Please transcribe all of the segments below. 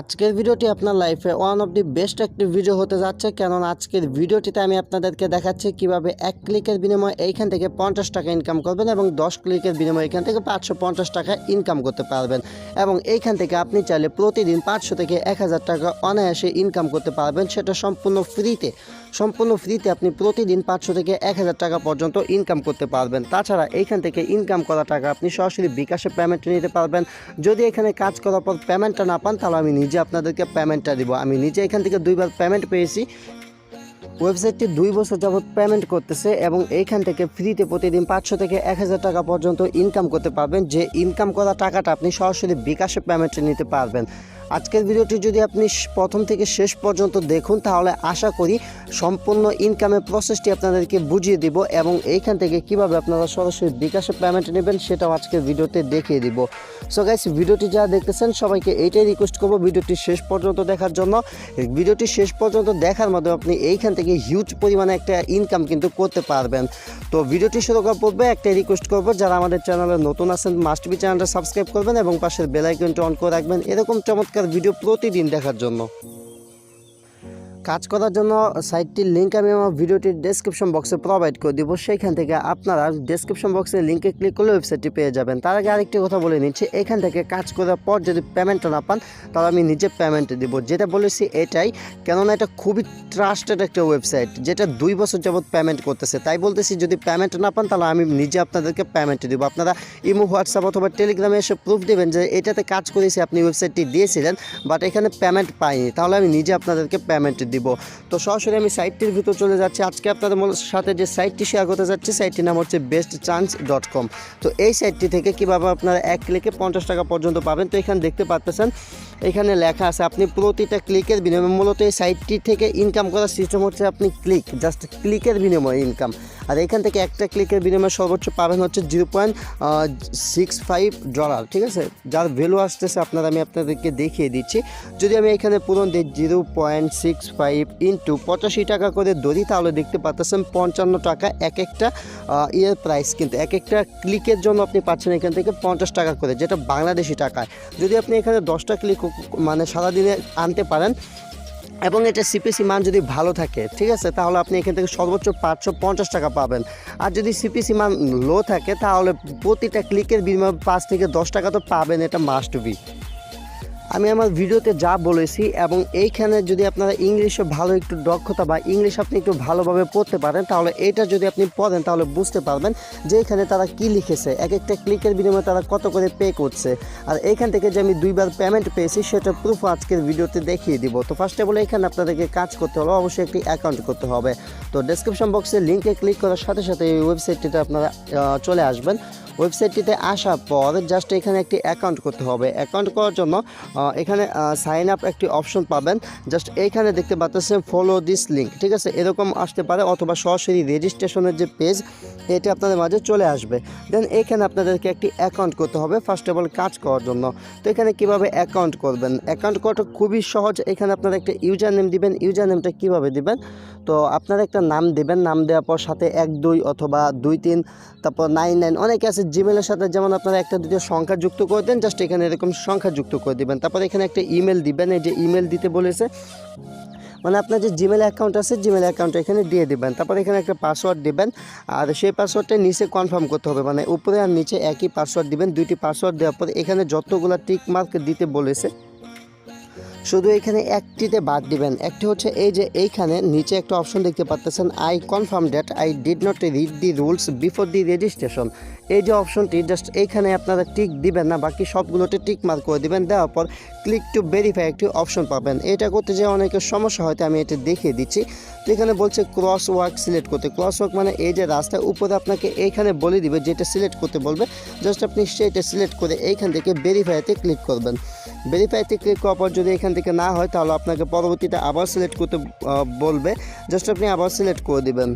আজকের ভিডিওটি আপনার লাইফে ওয়ান অফ দি বেস্ট একটি ভিডিও হতে যাচ্ছে। কেননা আজকের ভিডিওটিতে আমি আপনাদেরকে দেখাচ্ছি কীভাবে এক ক্লিকের বিনিময়ে এইখান থেকে পঞ্চাশ টাকা ইনকাম করবেন এবং দশ ক্লিকের বিনিময়ে এখান থেকে পাঁচশো পঞ্চাশ টাকা ইনকাম করতে পারবেন। এবং এইখান থেকে আপনি চাইলে প্রতিদিন পাঁচশো থেকে এক হাজার টাকা অনায়াসে ইনকাম করতে পারবেন। সেটা সম্পূর্ণ ফ্রিতে সম্পূর্ণ ফ্রিতে আপনি প্রতিদিন পাঁচশো থেকে এক হাজার টাকা পর্যন্ত ইনকাম করতে পারবেন। তাছাড়া এইখান থেকে ইনকাম করা টাকা আপনি সরাসরি বিকাশে পেমেন্ট নিতে পারবেন। যদি এখানে কাজ করার পর পেমেন্টটা না পান, তাহলে আমি নিজে আপনাদেরকে পেমেন্টটা দিব। আমি নিজে এখান থেকে দুইবার পেমেন্ট পেয়েছি। ওয়েবসাইটটি দুই বছর যাবত পেমেন্ট করতেছে এবং এইখান থেকে ফ্রিতে প্রতিদিন পাঁচশো থেকে এক হাজার টাকা পর্যন্ত ইনকাম করতে পারবেন। যে ইনকাম করা টাকাটা আপনি সরাসরি বিকাশে পেমেন্ট নিতে পারবেন। আজকের ভিডিওটি যদি আপনি প্রথম থেকে শেষ পর্যন্ত দেখুন, তাহলে আশা করি সম্পূর্ণ ইনকামের প্রসেসটি আপনাদেরকে বুঝিয়ে দিব এবং এইখান থেকে কীভাবে আপনারা সরাসরি বিকাশে পেমেন্ট নেবেন সেটাও আজকের ভিডিওতে দেখিয়ে দিব। সো গাইস ভিডিওটি যারা দেখতেছেন, সবাইকে এইটাই রিকোয়েস্ট করব ভিডিওটি শেষ পর্যন্ত দেখার জন্য। ভিডিওটি শেষ পর্যন্ত দেখার মাধ্যমে আপনি এইখান থেকে হিউজ পরিমাণে একটা ইনকাম কিন্তু করতে পারবেন। তো ভিডিওটি শুরু করার পূর্বে রিকোয়েস্ট করব, যারা আমাদের চ্যানেলে নতুন আছেন মাস্ট বি চ্যানেলটা সাবস্ক্রাইব করবেন এবং পাশের বেল আইকনটা অন করে রাখবেন। এরকম চমৎকার ভিডিও প্রতিদিন দেখার জন্য। কাজ করার জন্য সাইটটির লিঙ্ক আমি আমার ভিডিওটির ডেসক্রিপশন বক্সে প্রোভাইড করে দিব। সেইখান থেকে আপনারা ডেসক্রিপশন বক্সে লিঙ্কে ক্লিক করলে ওয়েবসাইটটি পেয়ে যাবেন। তার আগে আরেকটি কথা বলে নিচ্ছি, এখান থেকে কাজ করার পর যদি পেমেন্টটা না পান, তাহলে আমি নিজে পেমেন্ট দিব। যেটা বলেছি এটাই, কেননা এটা খুবই ট্রাস্টেড একটা ওয়েবসাইট যেটা দুই বছর যাবত পেমেন্ট করতেছে। তাই বলতেছি, যদি পেমেন্ট না পান, তাহলে আমি নিজে আপনাদেরকে পেমেন্ট দিব। আপনারা ইমো, হোয়াটসঅ্যাপ অথবা টেলিগ্রামে এসে প্রুফ দেবেন যে এটাতে কাজ করেছি, আপনি ওয়েবসাইটটি দিয়েছিলেন বাট এখানে পেমেন্ট পাইনি। তাহলে আমি নিজে আপনাদেরকে পেমেন্ট দিব। তো সরাসরি আমি সাইটটির ভিতর চলে যাচ্ছি। আজকে আপনাদের সাথে যে সাইটটি শেয়ার করতে যাচ্ছি, সাইটটির নাম হচ্ছে বেস্ট চান্স ডট কম তো এই সাইটটি থেকে কীভাবে আপনারা এক ক্লিকে পঞ্চাশ টাকা পর্যন্ত পাবেন? তো এখানে দেখতে পাচ্ছেন এখানে লেখা আছে, আপনি প্রতিটা ক্লিকের বিনিময়ে মূলত এই সাইটটি থেকে ইনকাম করার সিস্টেম হচ্ছে আপনি ক্লিক জাস্ট ক্লিকের বিনিময়ে ইনকাম আর এখান থেকে একটা ক্লিকের বিনিময়ে সর্বোচ্চ পাবেন হচ্ছে zero point six five dollar ঠিক আছে? যার ভ্যালু আসতেছে আপনারা আমি আপনাদেরকে দেখিয়ে দিচ্ছি। যদি আমি এখানে পূরণ দিই, zero point six five into পঁচাশি টাকা করে দড়ি, তাহলে দেখতে পাচ্ছেন পঞ্চান্ন টাকা এক একটা ইয়ের প্রাইস কিন্তু এক একটা ক্লিকের জন্য আপনি পাচ্ছেন এখান থেকে পঞ্চাশ টাকা করে, যেটা বাংলাদেশি টাকায়। যদি আপনি এখানে দশটা ক্লিক মানে সারাদিনে আনতে পারেন, এবং এটা সিপিসি মান যদি ভালো থাকে, ঠিক আছে, তাহলে আপনি এখান থেকে সর্বোচ্চ পাঁচশো পঞ্চাশ টাকা পাবেন। আর যদি সিপিসি মান লো থাকে, তাহলে প্রতিটা ক্লিকের বিনিময়ে পাঁচ থেকে দশ টাকা তো পাবেন, এটা মাস্ট বি আমি আমার ভিডিওতে যা বলেছি এবং এইখানে যদি আপনারা ইংলিশে ভালো একটু দক্ষতা বা ইংলিশ আপনি একটু ভালোভাবে পড়তে পারেন, তাহলে এটা যদি আপনি পড়েন, তাহলে বুঝতে পারবেন যে এখানে তারা কি লিখেছে। এক একটা ক্লিকের বিনিময়ে তারা কত করে পে করছে। আর এইখান থেকে যে আমি দুইবার পেমেন্ট পেয়েছি, সেটা প্রুফ আজকের ভিডিওতে দেখিয়ে দিব। তো ফার্স্টে বলে এখানে আপনাদেরকে কাজ করতে হলে অবশ্যই একটি অ্যাকাউন্ট করতে হবে। তো ডেসক্রিপশন বক্সে লিঙ্কে ক্লিক করার সাথে সাথে এই ওয়েবসাইটটিতে আপনারা চলে আসবেন। ওয়েবসাইটটিতে আসার পর জাস্ট এখানে একটি অ্যাকাউন্ট করতে হবে। অ্যাকাউন্ট করার জন্য এখানে সাইন আপ একটি অপশন পাবেন। জাস্ট এইখানে দেখতে পাচ্ছেন ফলো দিস লিঙ্ক ঠিক আছে? এরকম আসতে পারে অথবা সরাসরি রেজিস্ট্রেশনের যে পেজ এটা আপনাদের মাঝে চলে আসবে। দেন এখানে আপনাদেরকে একটি অ্যাকাউন্ট করতে হবে ফার্স্ট অফ অল কাজ করার জন্য। তো এখানে কীভাবে অ্যাকাউন্ট করবেন? অ্যাকাউন্ট করাটা খুবই সহজ। এখানে আপনারা একটা ইউজার নেম দিবেন। ইউজার নেমটা কীভাবে দিবেন? তো আপনারা একটা নাম দেবেন। নাম দেওয়ার পর সাথে এক, দুই অথবা দুই, তিন, তারপর নাইন নাইন অনেকে আছে জিমেলের সাথে যেমন আপনারা একটা দুটো সংখ্যা যুক্ত করে দেন জাস্ট এখানে এরকম সংখ্যা যুক্ত করে দেবেন। তারপরে এখানে একটা ইমেল দিবেন, এই যে ইমেল দিতে বলেছে। মানে আপনার যে জিমেল অ্যাকাউন্ট আছে জিমেল অ্যাকাউন্ট এখানে দিয়ে দেবেন। তারপর এখানে একটা পাসওয়ার্ড দেবেন, আর সেই পাসওয়ার্ডটা নিচে কনফার্ম করতে হবে। মানে উপরে আর নিচে একই পাসওয়ার্ড দিবেন, দুইটি পাসওয়ার্ড দেওয়ার পর এখানে যতগুলো টিক মার্ক দিতে বলেছে শুধু এখানে একটিতে বাদ দিবেন। একটি হচ্ছে এই যে এইখানে নিচে একটা অপশন দেখতে পাচ্ছেন I confirm that I did not read the rules before the registration এই যে অপশনটি জাস্ট এইখানে আপনারা টিক দিবেন না, বাকি সবগুলোতে টিক মার্ক করে দিবেন। দেওয়ার পর ক্লিক টু ভেরিফাই একটি অপশন পাবেন। এটা করতে যে অনেকের সমস্যা হয়তো আমি এটা দেখিয়ে দিচ্ছি। তো এখানে বলছে ক্রস ওয়ার্ক সিলেক্ট করতে। ক্রস ওয়ার্ক মানে এই যে রাস্তা উপরে আপনাকে এইখানে বলে দিবে যেটা সিলেক্ট করতে বলবে। জাস্ট আপনি সেইটা সিলেক্ট করে এইখান থেকে ভেরিফাইতে ক্লিক করবেন। ভেরিফাইতে ক্লিক করার পর যদি এখান থেকে না হয় তাহলে আপনাকে পরবর্তীতে আবার সিলেক্ট করতে বলবে। জাস্ট আপনি আবার সিলেক্ট করে দিবেন।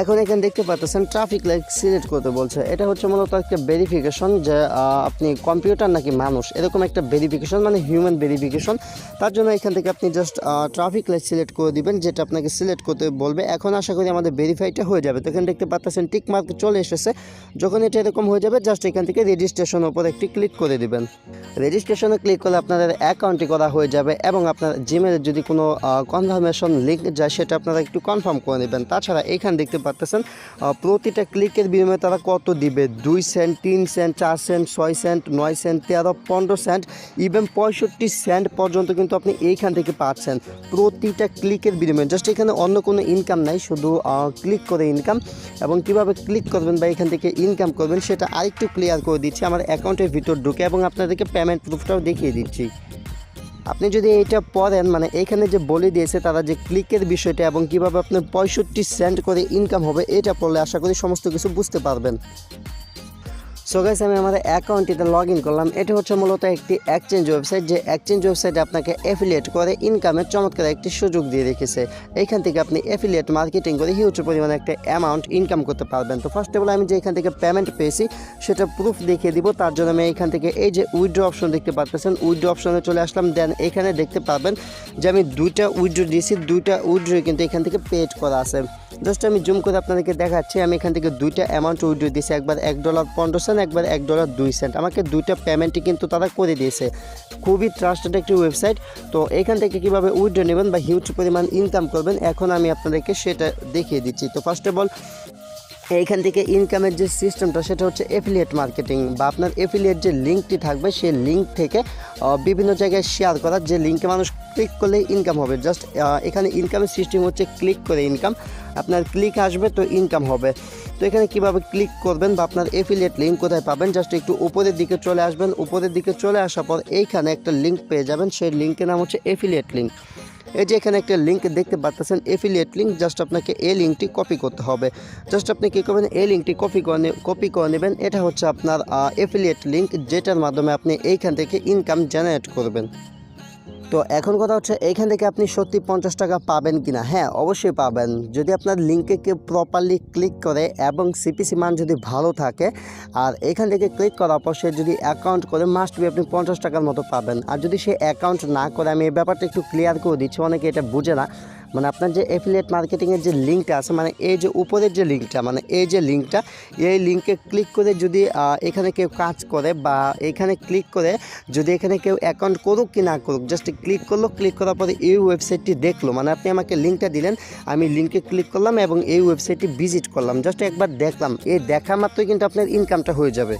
এখন এখানে দেখতে পাচ্ছেন ট্রাফিক লাইট সিলেক্ট করতে বলছে। এটা হচ্ছে মূলত একটা ভেরিফিকেশন যে আপনি কম্পিউটার নাকি মানুষ, এরকম একটা ভেরিফিকেশন মানে হিউম্যান ভেরিফিকেশন তার জন্য এখান থেকে আপনি জাস্ট ট্রাফিক লাইট সিলেক্ট করে দিবেন, যেটা আপনাকে সিলেক্ট করতে বলবে। এখন আশা করি আমাদের ভেরিফাইটা হয়ে যাবে। তো এখানে দেখতে পাচ্ছেন টিক মার্ক চলে এসেছে। যখন এটা এরকম হয়ে যাবে জাস্ট এখান থেকে রেজিস্ট্রেশনের উপর একটি ক্লিক করে দিবেন। রেজিস্ট্রেশনে ক্লিক করলে আপনাদের অ্যাকাউন্টটি করা হয়ে যাবে এবং আপনার জিমেলের যদি কোনো কনফার্মেশন লিঙ্ক যায়, সেটা আপনারা একটু কনফার্ম করে নেবেন। তাছাড়া এখানে দেখতে পাচ্ছেন প্রতিটা ক্লিকের বিনিময়ে তারা কত দিবে? দুই সেন্ট তিন সেন্ট চার সেন্ট ছয় সেন্ট নয় সেন্ট তেরো, পনেরো সেন্ট ইভেন পঁয়ষট্টি সেন্ট পর্যন্ত কিন্তু আপনি এইখান থেকে পাচ্ছেন প্রতিটা ক্লিকের বিনিময়ে। জাস্ট এখানে অন্য কোনো ইনকাম নাই, শুধু ক্লিক করে ইনকাম এবং কীভাবে ক্লিক করবেন বা এখান থেকে ইনকাম করবেন, সেটা আরেকটু ক্লিয়ার করে দিচ্ছি। আমার অ্যাকাউন্টের ভিতর ঢুকে এবং আপনাদেরকে পেমেন্ট প্রুফটাও দেখিয়ে দিচ্ছি। আপনি যদি এইটা পড়েন মানে এখানে যে বলে দিয়েছে তারা যে ক্লিকের বিষয়টা এবং কীভাবে আপনার পঁয়ষট্টি সেন্ট করে ইনকাম হবে, এটা পড়লে আশা করি সমস্ত কিছু বুঝতে পারবেন। সো গাইস আমি আমার অ্যাকাউন্টটিতে লগ ইন করলাম। এটা হচ্ছে মূলত একটি এক্সচেঞ্জ ওয়েবসাইট যে এক্সচেঞ্জ ওয়েবসাইটে আপনাকে অ্যাফিলিয়েট করে ইনকামের চমৎকার একটি সুযোগ দিয়ে রেখেছে। এইখান থেকে আপনি অ্যাফিলিয়েট মার্কেটিং করে হিউজ পরিমাণে একটা অ্যামাউন্ট ইনকাম করতে পারবেন। তো ফার্স্ট অফ অল আমি যে এখান থেকে পেমেন্ট পেয়েছি, সেটা প্রুফ দেখিয়ে দিব। তার জন্য আমি এখান থেকে এই যে উইড্রো অপশন দেখতে পাচ্ছেন উইড্রো অপশনে চলে আসলাম। দেন এখানে দেখতে পাবেন যে আমি দুইটা উইড্রো দিয়েছি, দুইটা উইড্রো কিন্তু এখান থেকে পেড করা আছে। জাস্ট আমি জুম করে আপনাদেরকে দেখাচ্ছি, আমি এখান থেকে দুইটা অ্যামাউন্ট উইড্রো দিয়েছি, একবার এক ডলার পনেরো সেন্ট একবার এক ডলার দুই সেন্ট আমাকে দুইটা পেমেন্টই কিন্তু তারা করে দিয়েছে। খুবই ট্রাস্টেড একটি ওয়েবসাইট তো এখান থেকে কীভাবে উইড্রো নেবেন বা হিউজ পরিমাণ ইনকাম করবেন, এখন আমি আপনাদেরকে সেটা দেখিয়ে দিচ্ছি। তো ফার্স্ট অফ অল এইখান থেকে ইনকামের যে সিস্টেমটা সেটা হচ্ছে এফিলিয়েট মার্কেটিং বা আপনার এফিলিয়েট যে লিঙ্কটি থাকবে, সেই লিঙ্ক থেকে বিভিন্ন জায়গায় শেয়ার করা যে লিঙ্কে মানুষ ক্লিক করলে ইনকাম হবে। জাস্ট এখানে ইনকামের সিস্টেম হচ্ছে ক্লিক করে ইনকাম আপনার ক্লিক আসবে তো ইনকাম হবে। তো এখানে কীভাবে ক্লিক করবেন বা আপনার এফিলিয়েট লিঙ্ক কোথায় পাবেন? জাস্ট একটু উপরের দিকে চলে আসবেন। উপরের দিকে চলে আসার পর এইখানে একটা লিঙ্ক পেয়ে যাবেন। সেই লিঙ্কের নাম হচ্ছে এফিলিয়েট লিঙ্ক এই যে এখানে একটা লিঙ্ক দেখতে পাচ্ছেন এফিলিয়েট লিঙ্ক জাস্ট আপনাকে এই লিঙ্কটি কপি করতে হবে। জাস্ট আপনি কী করবেন? এই লিঙ্কটি কপি করে কপি করে নেবেন। এটা হচ্ছে আপনার এফিলিয়েট লিঙ্ক যেটার মাধ্যমে আপনি এইখান থেকে ইনকাম জেনারেট করবেন। তো এখন কথা হচ্ছে এইখান থেকে আপনি সত্যি পঞ্চাশ টাকা পাবেন কি না হ্যাঁ অবশ্যই পাবেন। যদি আপনার লিঙ্কে কেউ প্রপারলি ক্লিক করে এবং সিপিসি মান যদি ভালো থাকে, আর এখান থেকে ক্লিক করার পর সে যদি অ্যাকাউন্ট করে মাস্ট বি আপনি পঞ্চাশ টাকার মতো পাবেন। আর যদি সে অ্যাকাউন্ট না করে, আমি এই ব্যাপারটা একটু ক্লিয়ার করে দিচ্ছি, অনেকে এটা বুঝে না। মানে আপনার যে এফিলিয়েট মার্কেটিংয়ের যে লিঙ্কটা আছে মানে এই যে উপরের যে লিঙ্কটা মানে এই যে লিঙ্কটা এই লিঙ্কে ক্লিক করে যদি এখানে কেউ কাজ করে বা এখানে ক্লিক করে যদি এখানে কেউ অ্যাকাউন্ট করুক কি না করুক জাস্ট ক্লিক করল ক্লিক করার পরে এই ওয়েবসাইটটি দেখল মানে আপনি আমাকে লিঙ্কটা দিলেন, আমি লিঙ্কে ক্লিক করলাম এবং এই ওয়েবসাইটটি ভিজিট করলাম জাস্ট একবার দেখলাম, এই দেখা মাত্রই কিন্তু আপনার ইনকামটা হয়ে যাবে।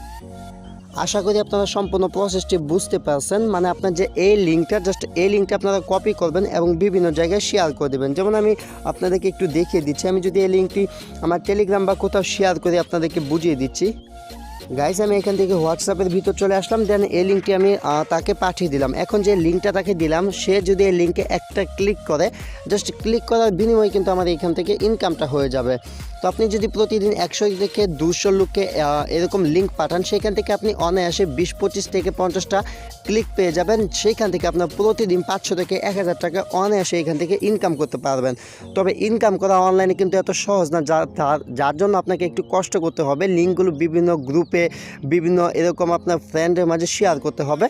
আশা করি আপনারা সম্পূর্ণ প্রসেসটি বুঝতে পারছেন। মানে আপনার যে এই লিঙ্কটা জাস্ট এই লিঙ্কটা আপনারা কপি করবেন এবং বিভিন্ন জায়গায় শেয়ার করে দেবেন। যেমন আমি আপনাদেরকে একটু দেখিয়ে দিচ্ছি। আমি যদি এই লিঙ্কটি আমার টেলিগ্রাম বা কোথাও শেয়ার করে আপনাদেরকে বুঝিয়ে দিচ্ছি। গাইজ আমি এখান থেকে হোয়াটসঅ্যাপের ভিতর চলে আসলাম। দেন এই লিঙ্কটি আমি তাকে পাঠিয়ে দিলাম। এখন যে লিঙ্কটা তাকে দিলাম, সে যদি এই লিঙ্কে একটা ক্লিক করে জাস্ট ক্লিক করার বিনিময়ে কিন্তু আমার এখান থেকে ইনকামটা হয়ে যাবে। তো আপনি যদি প্রতিদিন একশো থেকে দুশো লোককে এরকম লিঙ্ক পাঠান, সেখান থেকে আপনি অনায়াসে বিশ, পঁচিশ থেকে পঞ্চাশটা ক্লিক পেয়ে যাবেন। সেইখান থেকে আপনার প্রতিদিন পাঁচশো থেকে এক হাজার টাকা অনায়াসে এখান থেকে ইনকাম করতে পারবেন। তবে ইনকাম করা অনলাইনে কিন্তু এত সহজ না যার জন্য আপনাকে একটু কষ্ট করতে হবে। লিঙ্কগুলো বিভিন্ন গ্রুপে বিভিন্ন এরকম আপনার ফ্রেন্ডের মাঝে শেয়ার করতে হবে।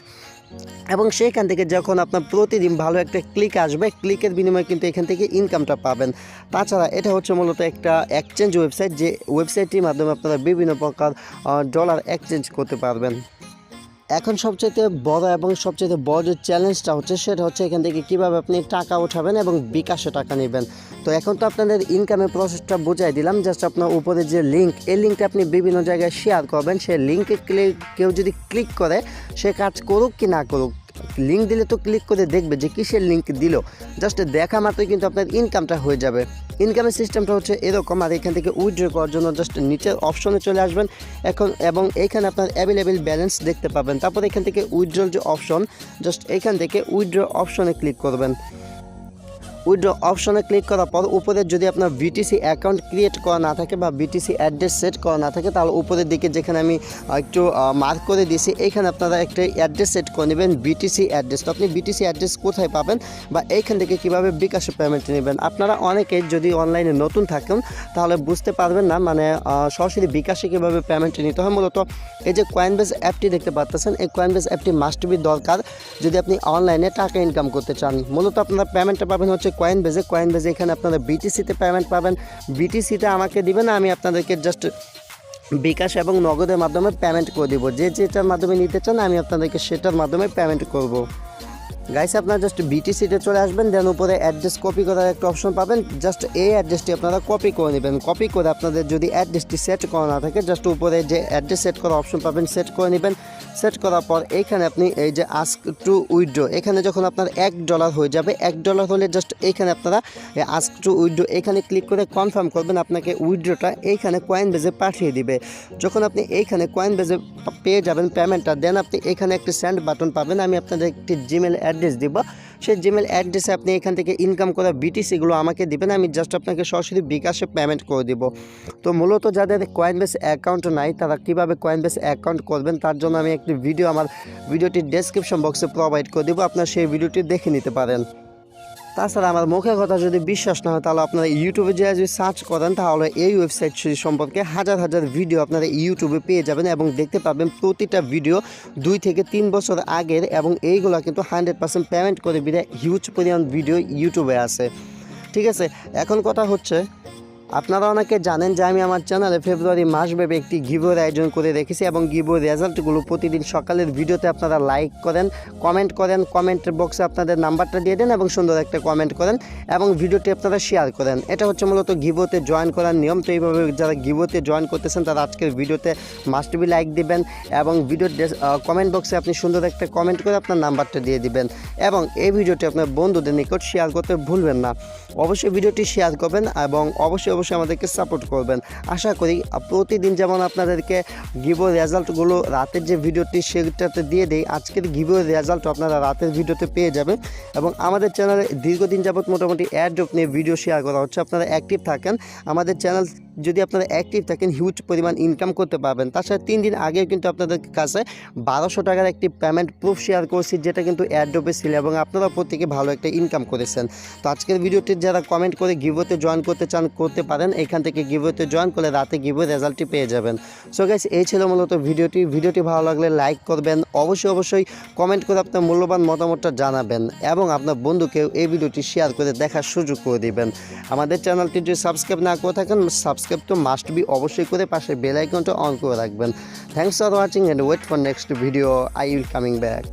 এবং সেইখান থেকে যখন আপনার প্রতিদিন ভালো একটা ক্লিক আসবে ক্লিকের বিনিময়ে কিন্তু এখান থেকে ইনকামটা পাবেন। তাছাড়া এটা হচ্ছে মূলত একটা এক্সচেঞ্জ ওয়েবসাইট যে ওয়েবসাইটটির মাধ্যমে আপনারা বিভিন্ন প্রকার ডলার এক্সচেঞ্জ করতে পারবেন। এখন সবচেয়ে বড় এবং সবচেয়ে বড় যে চ্যালেঞ্জটা হচ্ছে, সেটা হচ্ছে এখান থেকে কীভাবে আপনি টাকা উঠাবেন এবং বিকাশে টাকা নেবেন। তো এখন তো আপনাদের ইনকামের প্রসেসটা বুঝাই দিলাম জাস্ট আপনার উপরে যে লিঙ্ক এই লিঙ্কটা আপনি বিভিন্ন জায়গায় শেয়ার করবেন। সেই লিঙ্কে ক্লিক কেউ যদি ক্লিক করে, সে কাজ করুক কি না করুক লিঙ্ক দিলে তো ক্লিক করে দেখবে যে কিসের লিঙ্ক দিল। জাস্ট দেখা মাত্রই কিন্তু আপনার ইনকামটা হয়ে যাবে। ইনকামের সিস্টেমটা হচ্ছে এরকম, আর এখান থেকে উইথড্র করার জন্য জাস্ট নিচের অপশনে চলে আসবেন। এখন এবং এখানে আপনার অ্যাভেলেবেল ব্যালেন্স দেখতে পাবেন। তারপর এখান থেকে উইথড্রল যে অপশন জাস্ট এখান থেকে উইথড্র অপশনে ক্লিক করবেন। উইড্রো অপশনে ক্লিক করার পর উপরে যদি আপনার বিটিসি অ্যাকাউন্ট ক্রিয়েট করা না থাকে বা বিটিসি অ্যাড্রেস সেট করা না থাকে, তাহলে উপরের দিকে যেখানে আমি একটু মার্ক করে দিয়েছি, এখানে আপনারা একটা অ্যাড্রেস সেট করে নেবেন বিটিসি অ্যাড্রেস তো আপনি বিটিসি অ্যাড্রেস কোথায় পাবেন বা এইখান থেকে কীভাবে বিকাশে পেমেন্ট নেবেন? আপনারা অনেকে যদি অনলাইনে নতুন থাকেন, তাহলে বুঝতে পারবেন না মানে সরাসরি বিকাশে কীভাবে পেমেন্ট নিতে হয়। মূলত এই যে কয়েনবেস অ্যাপটি দেখতে পাচ্ছেন, এই কয়েনবেস অ্যাপটি মাস্ট বি দরকার যদি আপনি অনলাইনে টাকা ইনকাম করতে চান। মূলত আপনারা পেমেন্টটা পাবেন হচ্ছে কয়েন বেজে কয়েন বেজে এখানে আপনারা বিটিসিতে পেমেন্ট পাবেন। বিটিসিতে আমাকে দিবেন, আমি আপনাদেরকে জাস্ট বিকাশ এবং নগদের মাধ্যমে পেমেন্ট করে দেবো। যে যেটার মাধ্যমে নিতে চান, আমি আপনাদেরকে সেটার মাধ্যমে পেমেন্ট করব। গাইস আপনারা জাস্ট বিটিসিতে চলে আসবেন দেন উপরে অ্যাড্রেস কপি করার একটা অপশন পাবেন। জাস্ট এই অ্যাড্রেসটি আপনারা কপি করে নেবেন। কপি করে আপনাদের যদি অ্যাড্রেসটি সেট করা না থাকে জাস্ট উপরে যে অ্যাড্রেস সেট করার অপশন পাবেন সেট করে নেবেন। সেট করার পর এইখানে আপনি এই যে আস্ক টু উইড্রো এখানে যখন আপনার এক ডলার হয়ে যাবে, এক ডলার হলে জাস্ট এইখানে আপনারা আস্ক টু উইড্রো এখানে ক্লিক করে কনফার্ম করবেন আপনাকে উইড্রোটা এইখানে কয়েন বেজে পাঠিয়ে দিবে। যখন আপনি এইখানে কয়েন বেজে পেয়ে যাবেন পেমেন্টটা দেন আপনি এখানে একটি স্যান্ড বাটন পাবেন। আমি আপনাদের একটি জিমেল অ্যাড্রেস দিব। সেই জিমেল অ্যাড্রেসে আপনি এখান থেকে ইনকাম করা বিটিসিগুলো আমাকে দেবেন, আমি জাস্ট আপনাকে সরাসরি বিকাশে পেমেন্ট করে দিব। তো মূলত যাদের কয়েনবেস অ্যাকাউন্ট নাই, তারা কীভাবে কয়েনবেস অ্যাকাউন্ট করবেন, তার জন্য আমি একটি ভিডিও আমার ভিডিওটি ডেসক্রিপশন বক্সে প্রোভাইড করে দেবো। আপনার সেই ভিডিওটি দেখে নিতে পারেন। তাছাড়া আমার মুখের কথা যদি বিশ্বাস না হয়, তাহলে আপনারা ইউটিউবে যে যদি সার্চ করেন, তাহলে এই ওয়েবসাইট সম্পর্কে হাজার হাজার ভিডিও আপনারা ইউটিউবে পেয়ে যাবেন এবং দেখতে পাবেন প্রতিটা ভিডিও দুই থেকে তিন বছর আগের এবং এইগুলো কিন্তু হান্ড্রেড পার্সেন্ট পেমেন্ট করে বিদায় হিউজ পরিমাণ ভিডিও ইউটিউবে আছে। ঠিক আছে? এখন কথা হচ্ছে আপনারা অনেকে জানেন যে আমি আমার চ্যানেলে ফেব্রুয়ারি মাসব্যাপী একটি গিভোর আয়োজন করে রেখেছি এবং গিভোর রেজাল্টগুলো প্রতিদিন সকালের ভিডিওতে আপনারা লাইক করেন কমেন্ট করেন কমেন্টের বক্সে আপনাদের নাম্বারটা দিয়ে দেন এবং সুন্দর একটা কমেন্ট করেন এবং ভিডিওটি আপনারা শেয়ার করেন। এটা হচ্ছে মূলত গিভোতে জয়েন করার নিয়ম। তো এইভাবে যারা গিভোতে জয়েন করতেছেন, তারা আজকের ভিডিওতে মাস্ট বি লাইক দিবেন এবং ভিডিওর কমেন্ট বক্সে আপনি সুন্দর একটা কমেন্ট করে আপনার নাম্বারটা দিয়ে দিবেন এবং এই ভিডিওটি আপনার বন্ধুদের নিকট শেয়ার করতে ভুলবেন না। অবশ্যই ভিডিওটি শেয়ার করবেন এবং অবশ্যই অবশ্যই আমাদেরকে সাপোর্ট করবেন। আশা করি প্রতিদিন যেমন আপনাদেরকে গিভো রেজাল্টগুলো রাতের যে ভিডিওটি সেটাতে দিয়ে দেই, আজকের গিভো রেজাল্ট আপনারা রাতের ভিডিওতে পেয়ে যাবেন এবং আমাদের চ্যানেলে দীর্ঘদিন যাবত মোটামুটি অ্যাড অ্যাড্রপ নিয়ে ভিডিও শেয়ার করা হচ্ছে, আপনারা অ্যাক্টিভ থাকেন। আমাদের চ্যানেল যদি আপনারা অ্যাক্টিভ থাকেন হিউজ পরিমাণ ইনকাম করতে পারবেন। তাছাড়া তিন দিন আগেও কিন্তু আপনাদের কাছে বারোশো টাকার একটি পেমেন্ট প্রুফ শেয়ার করছি, যেটা কিন্তু অ্যাড্রপে ছিল এবং আপনারা প্রত্যেকে ভালো একটা ইনকাম করেছেন। তো আজকের ভিডিওটি যারা কমেন্ট করে গিভোতে জয়েন করতে চান, করতে পারেন, এখান থেকে গিভোতে জয়েন করলে রাতে গিভো রেজাল্টটি পেয়ে যাবেন। সো গাইস এই ছিল মূলত ভিডিওটি। ভিডিওটি ভালো লাগলে লাইক করবেন। অবশ্যই অবশ্যই কমেন্ট করে আপনার মূল্যবান মতামতটা জানাবেন এবং আপনার বন্ধুকেও এই ভিডিওটি শেয়ার করে দেখার সুযোগ করে দিবেন। আমাদের চ্যানেলটি যদি সাবস্ক্রাইব না করে থাকেন সাবস্ক্রাইব তো মাস্ট বি অবশ্যই করে পাশে বেল আইকনটা অন করে রাখবেন। Thanks for watching and wait for next video I will coming back